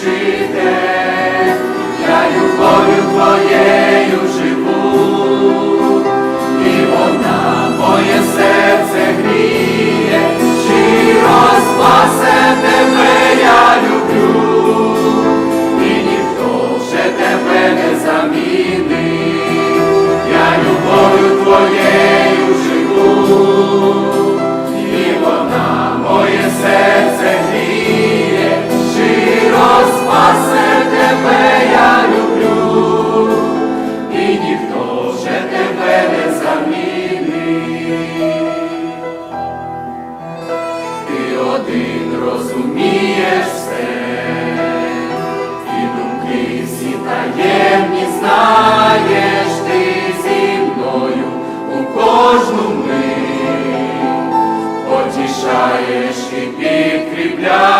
treat there. один розуміє все, і думки всі таємні знаєш ти зі мною у кожну мить, потішаєш і підкріпляєш.